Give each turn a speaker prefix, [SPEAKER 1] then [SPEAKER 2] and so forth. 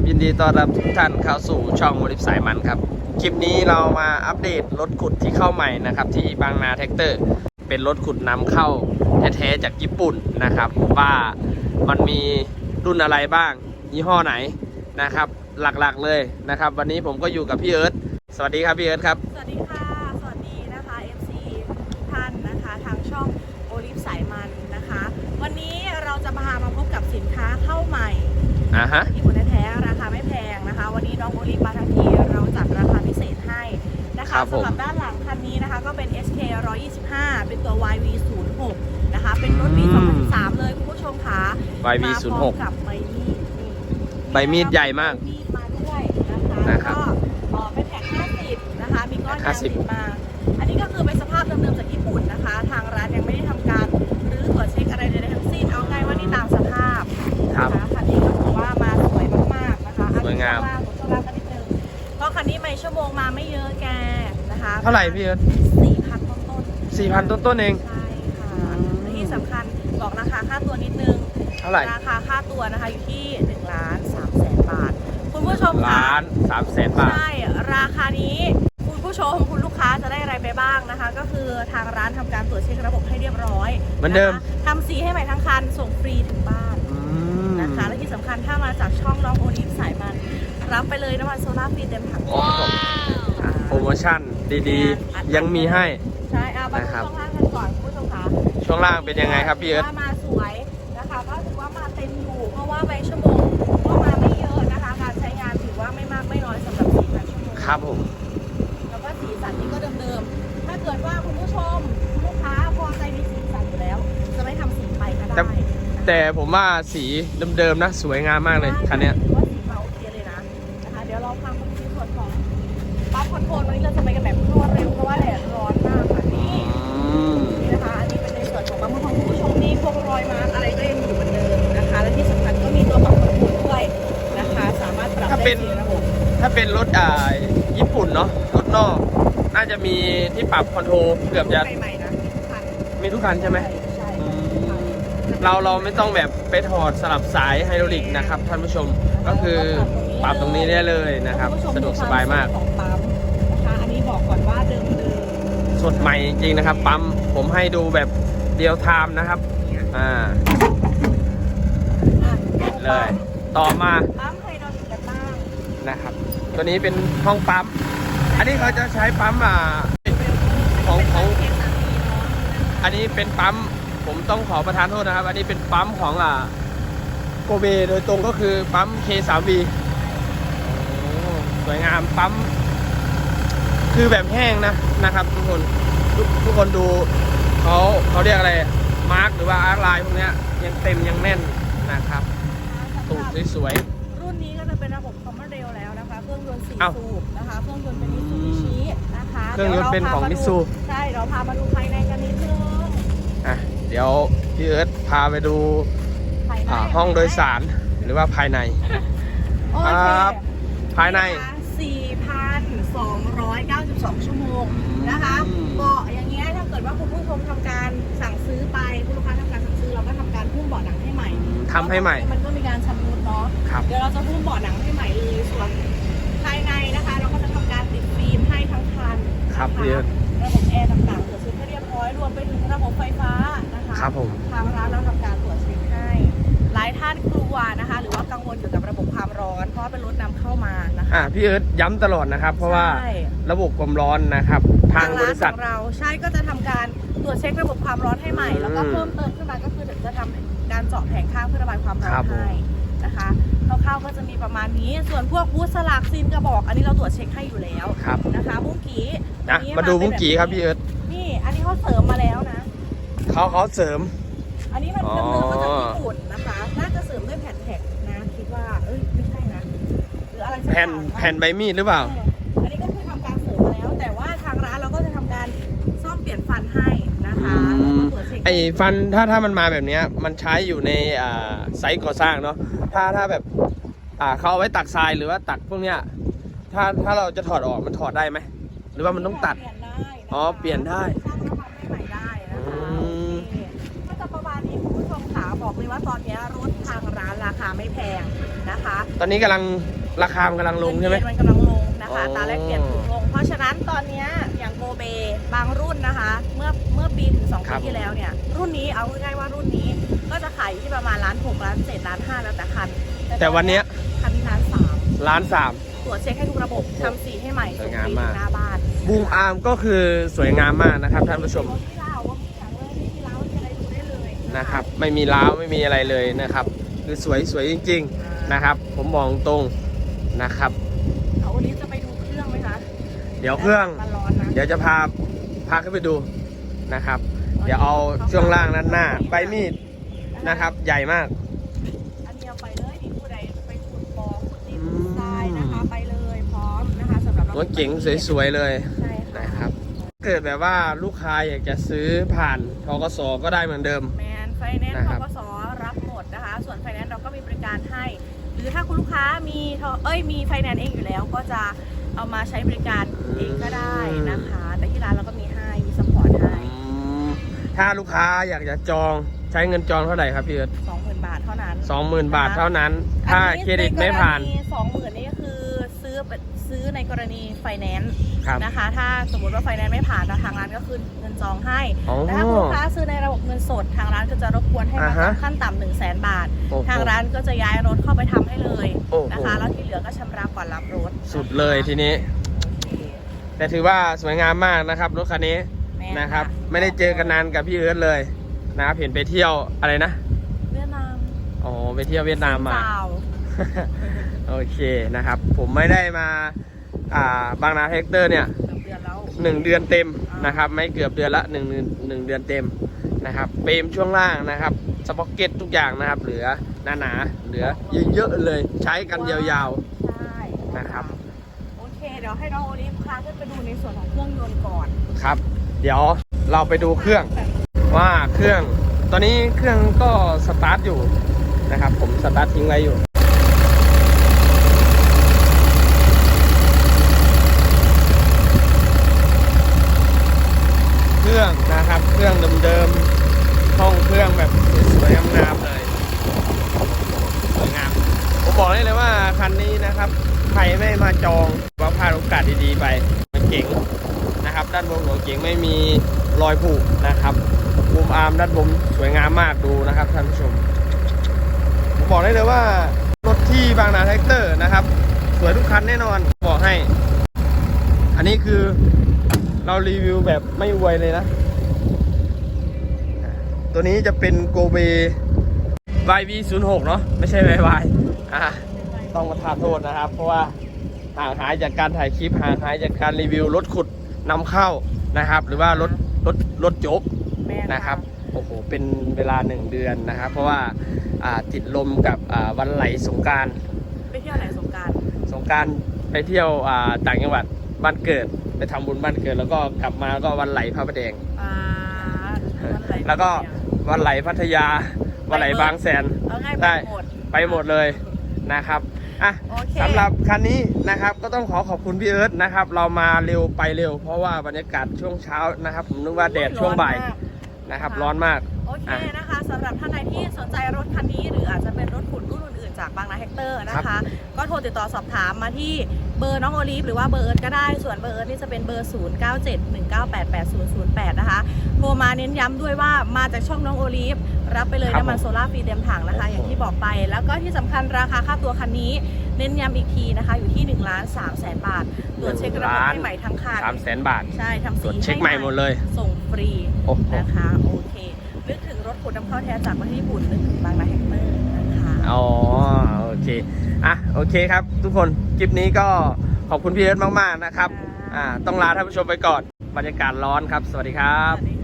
[SPEAKER 1] วัสดีครับยินดีต้อนรับทุกท่านเข้าสู่ช่องโมดิฟสายมันครับ คลิปนี้เรามาอัปเดตรถขุดที่เข้าใหม่นะครับ ที่บางนาแท็กเตอร์ เป็นรถขุดนำเข้าแท้ๆจากญี่ปุ่นนะครับ ว่ามันมีรุ่นอะไรบ้าง ยี่ห้อไหนนะครับ หลักๆเลยนะครับ วันนี้ผมก็อยู่กับพี่เอิร์ธสวัสดีครับพี่เอิร์ธครับ
[SPEAKER 2] สวัสดีค่ะ สวัสดีนะคะ FC ทุกท่านนะคะทางช่องโอลิฟสายมันนะคะ วันนี้เราจะพามาพบกับสินค้าเข้าใหม่
[SPEAKER 1] อ่าฮะ
[SPEAKER 2] ญี่ปุ่นแท้ๆราคา ไม่แพงนะคะ วันนี้น้องโอลิฟมาทั้งทีเราจัดราคาพิเศษให้นะ
[SPEAKER 1] ครั
[SPEAKER 2] คะ
[SPEAKER 1] บผม
[SPEAKER 2] สำหรับด้านหลังคันนี้นะคะ ก็เป็น SK 125 เป็นตัว YV 0 6นะคะ เป็นรถปี2013เลยคุณผู้ชมค่ะ
[SPEAKER 1] YV
[SPEAKER 2] มาพร้อม
[SPEAKER 1] 06
[SPEAKER 2] กับใบมีดนี่
[SPEAKER 1] ใบมีดใหญ่มาก
[SPEAKER 2] ใบมีดมาด้วยนะคะ
[SPEAKER 1] นะครับ
[SPEAKER 2] ก็เอ่อเป็นแท็ก50นะคะ มีก้อน
[SPEAKER 1] แท็ก
[SPEAKER 2] ยางติด
[SPEAKER 1] 50
[SPEAKER 2] มา อันนี้ก็คือเป็นสภาพเดิมๆจากญี่ปุ่น เท่าไห
[SPEAKER 1] ร่พี่เอิร์ธ
[SPEAKER 2] สี่พันต้นต้น
[SPEAKER 1] สี่พันต้นๆเอง
[SPEAKER 2] ใช่ค่ะและที่สำคัญบอกราคาค่าตัวนิดนึง
[SPEAKER 1] เท่าไหร่
[SPEAKER 2] ราคาค่าตัวนะคะอยู่ที่1ล้าน3แสนบาท คุณผู้ชมคะ
[SPEAKER 1] ล้านสามแสนบาท
[SPEAKER 2] ใช่ราคานี้คุณผู้ชมคุณลูกค้าจะได้อะไรไปบ้างนะคะ ก็คือทางร้านทำการตรวจเช็คระบบให้เรียบร้อย
[SPEAKER 1] เหมือนเดิมะ
[SPEAKER 2] คะทำสีให้ใหม่ทั้งคันส่งฟรีถึงบ้าน
[SPEAKER 1] อืม
[SPEAKER 2] นะคะและที่สำคัญถ้ามาจากช่องน้องโอลิฟสายมัน รับไปเลยน้ำมันโซล่าร์ฟรีเต็มถัง
[SPEAKER 1] ว้าวอะ โปรโมชั่นดีๆ ยังมีให้
[SPEAKER 2] ใช่เอามาดู
[SPEAKER 1] นะครับ
[SPEAKER 2] ช่องล่างกันก่อนคุณผู้ชมคะ
[SPEAKER 1] ช่วงล่างเป็นยังไงครับพี่เอิร์ธ
[SPEAKER 2] ว่ามาสวยนะคะก็ถือว่ามาเต็มอยู่เพราะว่าใบชั่วโมงก็มาไม่เยอะนะคะ การใช้งานถือว่าไม่มากไม่น้อยสำหรับสี่พันชั่วโมง
[SPEAKER 1] ครับผม
[SPEAKER 2] แล้วก็สีสันนี่ก็เดิมๆถ้าเกิดว่าคุณผู้ชมคุณลูกค้าพอใจในสีสันอยู่แล้ว จะไม่ทำสีไปก็ได้
[SPEAKER 1] แต่แต่ผมว่าสีเดิมๆนะ สวยงามมากเลยคันเนี้
[SPEAKER 2] เป็นรถ
[SPEAKER 1] อ่าญี่ปุ่นเนาะรถนอก น่าจะมีที่ปรับคอนโทรลเกือบจะ
[SPEAKER 2] ใหม่ๆนะทุกคัน
[SPEAKER 1] มีทุกคันใช่ไหม
[SPEAKER 2] ใช่
[SPEAKER 1] อืม เราเราไม่ต้องแบบไปถอดสลับสายไฮดรอลิกนะครับท่านผู้ชมก็คือปรับตรงนี้ได้เลยนะครับ สะดวกสบายมาก
[SPEAKER 2] ของปั๊มนะคะอันนี้บอกก่อนว่าเดิมเดิม
[SPEAKER 1] สดใหม่จริงๆนะครับ ปั๊มผมให้ดูแบบเดียวไทม์นะครับอ่า
[SPEAKER 2] อะ
[SPEAKER 1] เลย ต่อมา
[SPEAKER 2] ปั๊มไฮดรอลิกกันบ้าง
[SPEAKER 1] นะครับ ตัวนี้เป็นห้องปั๊ม อันนี้เขาจะใช้ปั๊มอ่าของของ อันนี้เป็นปั๊ม ผมต้องขอประทานโทษนะครับ อันนี้เป็นปั๊มของอ่าโกเบโดยตรงก็คือปั๊ม K3V สวยงามปั๊ม คือแบบแห้งนะนะครับ ทุกคนทุกทุกคนดูเขาเขาเรียกอะไร มาร์กหรือว่าอาร์ไลน์พวกเนี้ยยังเต็มยังแน่นนะครับ ตูดสวย
[SPEAKER 2] เครื่องยนต์สี่
[SPEAKER 1] อ้าว
[SPEAKER 2] สูบนะคะ เครื่องยนต์เป็นมิตซูบิชินะคะ
[SPEAKER 1] เครื่องยนต์เป็นของ
[SPEAKER 2] ดี๋ยวา
[SPEAKER 1] Mitsu
[SPEAKER 2] ใช่เราพามาดูภายในกันนิดนึง
[SPEAKER 1] ๆอะเดี๋ยวพี่เอิร์ธพาไปดู
[SPEAKER 2] ภายใน
[SPEAKER 1] อ่าห้องโดยสารหรือว่าภายใน
[SPEAKER 2] โอเค
[SPEAKER 1] ครับภายใน
[SPEAKER 2] 4,292 ชั่วโมงนะคะ
[SPEAKER 1] อืม
[SPEAKER 2] เบาะอย่างเงี้ยถ้าเกิดว่าคุณผู้ชมทำการสั่งซื้อไปคุณลูกค้าทำการสั่งซื้อเราก็ทำการหุ้มเบาะหนังให้ใหม่
[SPEAKER 1] ทำให้ใหม่
[SPEAKER 2] มันก็มีการชำรุดเนาะ
[SPEAKER 1] ครับ
[SPEAKER 2] เดี๋ยวเราจะหุ้มเบาะหนังให้ใหม่เลยส่วน ภายในนะคะ เราก็จะทำการติดฟิล์มให้ทั้งคัน
[SPEAKER 1] ครับ
[SPEAKER 2] นะะ
[SPEAKER 1] พี่เอิร์ธ
[SPEAKER 2] ระบบแอร์ต่างๆตรวจเช็คให้เรียบร้อยรวมไปถึงระบบไฟฟ้านะคะ
[SPEAKER 1] ครับผม
[SPEAKER 2] ทางร้านเราทำการตรวจเช็คให้ หลายท่านกลัวนะคะ หรือว่ากังวลเกี่ยวกับระบบความร้อน เพราะว่าเป็นรถนำเข้ามานะคะ
[SPEAKER 1] อะพี่เอิร์ธย้ำตลอดนะครับ เพราะว่า
[SPEAKER 2] ใช่
[SPEAKER 1] ระบบความร้อนนะครับ ทางบ
[SPEAKER 2] ร้าน
[SPEAKER 1] ริษัท
[SPEAKER 2] ของเราใช่ก็จะทำการตรวจเช็คระบบความร้อนให้ใหม่
[SPEAKER 1] อืม
[SPEAKER 2] แล้วก็เพิ่มเติมขึ้นมาก็คือเดี๋ยวจะทำการเจาะแผงข้างเพื่อระบายความร้อ
[SPEAKER 1] ครั
[SPEAKER 2] น
[SPEAKER 1] บผม
[SPEAKER 2] ให้นะคะ คร่าวๆก็จะมีประมาณนี้ ส่วนพวกบูธสลากซีนกระบอก อันนี้เราตรวจเช็คให้อยู่แล้ว
[SPEAKER 1] ครับ
[SPEAKER 2] นะคะบุ้งกี้
[SPEAKER 1] อะ
[SPEAKER 2] อันนี้
[SPEAKER 1] มาดู
[SPEAKER 2] เป็น
[SPEAKER 1] บุ้งกี้ครับพี่เอิร์ธ
[SPEAKER 2] นี่ อันนี้เขาเสริมมาแล้วนะ
[SPEAKER 1] เขาเขาเสริม
[SPEAKER 2] อันนี้มัน
[SPEAKER 1] อ๋อ
[SPEAKER 2] เดิมๆมาจากญี่ปุ่นนะคะน่าจะเสริมด้วยแผ่นแท็กนะคิดว่าเอ้ยไม่ใช่นะหรืออะไรสักอ
[SPEAKER 1] แผ่น
[SPEAKER 2] ย่าง
[SPEAKER 1] แผ่นใบมีดหรือเปล่า
[SPEAKER 2] เอออันนี้ก็คือทำการเสริมมาแล้ว แต่ว่าทางร้านเราก็จะทำการซ่อมเปลี่ยนฟันให้นะคะ
[SPEAKER 1] อืม
[SPEAKER 2] แล้วก็ตรวจเช็ค
[SPEAKER 1] ไอ้ฟันถ้าถ้ามันมาแบบเนี้ยมันใช้อยู่ในอ่าไซต์ก่อสร้างเนาะ ถ้าถ้าแบบ อ่าเขาเอาไว้ตักทรายหรือว่าตักพวกเนี้ย ถ้าถ้าเราจะถอดออกมันถอดได้ไหม หรือว่ามันต้องตัด
[SPEAKER 2] เปลี่ยนได้นะคะ
[SPEAKER 1] อ๋อเปลี่ยนได้
[SPEAKER 2] สร้างแล้วทำให้ใหม่ได้นะคะ
[SPEAKER 1] อืม
[SPEAKER 2] โอเคก็จะประมาณนี้คุณผู้ชมขาบอกเลยว่าตอนนี้รถทางร้านราคาไม่แพงนะคะ
[SPEAKER 1] ตอนนี้กำลังราคามันกำลังลงใช่ไหม
[SPEAKER 2] เงินมันกำลังลงนะคะ
[SPEAKER 1] อ๋อ
[SPEAKER 2] ตาแรกเปลี่ยนถูกลง เพราะฉะนั้นตอนเนี้ยอย่างโกเบบางรุ่นนะคะ เมื่อเมื่อปีถึงสอง
[SPEAKER 1] ครั
[SPEAKER 2] ปี
[SPEAKER 1] บ
[SPEAKER 2] ที่แล้วเนี่ย รุ่นนี้เอาง่ายๆว่ารุ่นนี้ ก็จะขายอยู่ที่ประมาณล้านหกล้านเจ็ดล้านห้าแล้วแต่คัน
[SPEAKER 1] แต่วันเนี้ย
[SPEAKER 2] คันนี้ล้านสาม
[SPEAKER 1] ล้านสาม
[SPEAKER 2] ตรวจเช็คให้ทุกระบบทำสีให้ใหม่
[SPEAKER 1] ส
[SPEAKER 2] ส่
[SPEAKER 1] วย
[SPEAKER 2] ง
[SPEAKER 1] งาม
[SPEAKER 2] ฟรี
[SPEAKER 1] มาก
[SPEAKER 2] ถึงหน้าบ้าน
[SPEAKER 1] บูมอาร์มก็คือสวยงามมากนะครับท่านผู้ชม
[SPEAKER 2] รถที่เราว่ามีอย่างเลยไม่มีเราไม่มีอะไรดูได้เลย
[SPEAKER 1] นะครับ ไม่มีล้าวไม่มีอะไรเลยนะครับ คือสวยสวยจริง ๆนะครับ ผมมองตรงนะครับ
[SPEAKER 2] เอาวันนี้จะไปดูเครื่องไหมคะ
[SPEAKER 1] เดี๋ยวเครื่อง
[SPEAKER 2] มันร้อนนะ
[SPEAKER 1] เดี๋ยวจะพาพาขึ้นไปดูนะครับ เดี๋ยวเอาช่วงล่างนั้นหน้าใบมีด นะครับ ใหญ่มาก
[SPEAKER 2] อันนี้เอาไปเลยดีผู้ใดไปขุดบ่อขุดดิน
[SPEAKER 1] อืม
[SPEAKER 2] ขุดทรายนะคะ ไปเลยพร้อมนะคะสำหรับ
[SPEAKER 1] รถเก๋งสวยๆเลย
[SPEAKER 2] ใช่ค่ะ
[SPEAKER 1] นะครับ เกิดแบบว่าลูกค้าอยากจะซื้อผ่านทกสก็ได้เหมือนเดิม
[SPEAKER 2] แมนไฟแนนซ์
[SPEAKER 1] นะ
[SPEAKER 2] ท
[SPEAKER 1] ครับ
[SPEAKER 2] กสรับหมดนะคะ ส่วนไฟแนนซ์เราก็มีบริการให้ หรือถ้าคุณลูกค้ามีทเอ้ยมีไฟแนนซ์เองอยู่แล้ว ก็จะเอามาใช้บริการเองก็ได้นะคะ แต่ที่ร้านเราก็มีให้มีสปอร์ตให้
[SPEAKER 1] อืมถ้าลูกค้าอยากจะจอง ใช้เงินจองเท่าไหร่ครับพี่เอิร์ธ
[SPEAKER 2] สองหมื่นบาทเท่านั้น
[SPEAKER 1] สองหมื่นบาทเท่านั้น ถ้าเครดิตไม่ผ่าน
[SPEAKER 2] สองหมื่นนี่ก็คือซื้อซื้อในกรณีไฟแนนซ์
[SPEAKER 1] ครับ
[SPEAKER 2] นะคะ ถ้าสมมติว่าไฟแนนซ์ไม่ผ่านทางร้านก็คืนเงินจองให้
[SPEAKER 1] อ๋อ
[SPEAKER 2] แต่ถ้าคุณลูกค้าซื้อในระบบเงินสด ทางร้านก็จะรบกวนให้มา
[SPEAKER 1] อ่าฮะ
[SPEAKER 2] ขั้นต่ำหนึ่งแสนบาท
[SPEAKER 1] โอ้โห
[SPEAKER 2] ทางร้านก็จะย้ายรถเข้าไปทำให้เลย
[SPEAKER 1] โอ้โห
[SPEAKER 2] นะคะแล้วที่เหลือก็ชำระก่อนรับรถ
[SPEAKER 1] สุดเลยทีนี้
[SPEAKER 2] โอเค
[SPEAKER 1] แต่ถือว่าสวยงามมากนะครับรถคันนี้
[SPEAKER 2] แม่
[SPEAKER 1] นะครับ ไม่ได้เจอกันนานกับพี่เอิร์ธเลย นะครับเห็นไปเที่ยวอะไรนะ
[SPEAKER 2] เวียดนาม
[SPEAKER 1] อ๋อไปเที่ยวเวียดนามมา
[SPEAKER 2] เจ้
[SPEAKER 1] โอเคนะครับ ผมไม่ได้มาอ่าบางนาเฮกเตอร์เนี่ย
[SPEAKER 2] เกือบเดือนแล้ว
[SPEAKER 1] หนึ่งเดือนเต็มนะครับ ไม่เกือบเดือนละหนึ่งหนึ่งหนึ่งเดือนเต็มนะครับเปรมช่วงล่างนะครับสป็อกเก็ตทุกอย่างนะครับ เหลือหนาหนาๆเหลือเยอะๆเลยใช้กันยาว
[SPEAKER 2] ใช่
[SPEAKER 1] นะครับ
[SPEAKER 2] โอเค เดี๋ยวให้น้องโอลิฟพาขึ้นไปดูในส่วนของเครื่องยนต์ก่อน
[SPEAKER 1] ๆครับ เดี๋ยวเราไปดูเครื่อง ว่าเครื่องตอนนี้เครื่องก็สตาร์ทอยู่นะครับ ผมสตาร์ททิ้งไว้อยู่เครื่องนะครับเครื่องเดิมๆห้องเครื่องแบบสวยๆงามๆเลยสวยงามผมบอกได้เลยว่าคันนี้นะครับใครไม่มาจองว่าพลาดโอกาสดีๆไปมันเก๋งนะครับ ด้านบนของเก๋งไม่มีรอยผุนะครับ อาร์มด้านบนสวยงามมากดูนะครับท่านผู้ชมผมบอกได้เลยว่ารถที่บางนาแท็กเตอร์นะครับ สวยทุกคันแน่นอนบอกให้ อันนี้คือเรารีวิวแบบไม่อวยเลยนะ ตัวนี้จะเป็นโกเบ YV06 เนาะไม่ใช่ YY อะต้องมาทานโทษนะครับ เพราะว่าห่างหายจากการถ่ายคลิปห่างหายจากการรีวิวรถขุดนำเข้านะครับ หรือว่ารถรถรถจบ นะครับโอ้โหเป็นเวลาหนึ่งเดือนนะครับ เพราะว่าอ่าติดลมกับอ่าวันไหลสงกราร
[SPEAKER 2] ไปเที่ยวไหนสงกราร
[SPEAKER 1] สงกรารไปเที่ยวอ่าต่างจังหวัดบ้านเกิด ไปทำบุญบ้านเกิด แล้วก็กลับมาก็วันไหลพระประแดง
[SPEAKER 2] อ่าวันไหน
[SPEAKER 1] แล้วก็วันไหลพัทยา วันไหลบางแสน
[SPEAKER 2] เอาง่าย
[SPEAKER 1] ได้
[SPEAKER 2] ไปหมด
[SPEAKER 1] ไปหมดเลยนะครับอะ
[SPEAKER 2] โอเค
[SPEAKER 1] สำหรับคันนี้นะครับก็ต้องขอขอบคุณพี่เอิร์ธนะครับ เรามาเร็วไปเร็ว เพราะว่าบรรยากาศช่วงเช้านะครับ ผมนึกว่าแดดช่วงบ่าย
[SPEAKER 2] ร้อนมก
[SPEAKER 1] นะครับ
[SPEAKER 2] ค่ะ
[SPEAKER 1] ร้อนมาก
[SPEAKER 2] โอเค
[SPEAKER 1] อะ
[SPEAKER 2] นะคะสำหรับท่านใดที่สนใจรถคันนี้ หรืออาจจะเป็นรถขุดรุ่นอื่นๆจากบางนาแฮกเตอร์นะ
[SPEAKER 1] ครั
[SPEAKER 2] คะ
[SPEAKER 1] บ
[SPEAKER 2] ก็โทรติดต่อสอบถามมาที่เบอร์น้องโอลิฟหรือว่าเบอร์เอิร์ธก็ได้ส่วนเบอร์เอิร์ธนี่จะเป็นเบอร์ 0971988008 นะคะโทรมาเน้นย้ำด้วยว่ามาจากช่องน้องโอลิฟรับไปเลย
[SPEAKER 1] ครับ
[SPEAKER 2] น้ำมัน
[SPEAKER 1] ผม
[SPEAKER 2] โซล่าร์ฟรีเต็มถังนะคะ อย่างที่บอกไป แล้วก็ที่สำคัญราคาค่าตัวคันนี้ เน้นย้ำอีกทีนะคะ อยู่ที่1ล้าน3แสนบาท ตรวจเช็คระบบให้ใหม่ทั้งคัน
[SPEAKER 1] สามแสนบาท
[SPEAKER 2] ใช่ทำ
[SPEAKER 1] ตร
[SPEAKER 2] สี
[SPEAKER 1] วจเช็คใหม่หมดเลย
[SPEAKER 2] ส่งฟรี
[SPEAKER 1] โอ้โห
[SPEAKER 2] นะคะโอเคนึกถึงรถขุดน้ำเข้าแท้จากประเทศญี่ปุ่นนึกถึงบางนาแฮกเตอร์นะคะ
[SPEAKER 1] อ๋อโอเคอะโอเคครับ ทุกคนคลิปนี้ก็ขอบคุณพี่เอิร์ธมาก ๆ นะครับ อ่า ต้องลาท่านผู้ชมไปก่อนบรรยากาศร้อนครับ สวัสดีครับ
[SPEAKER 2] สวัสดี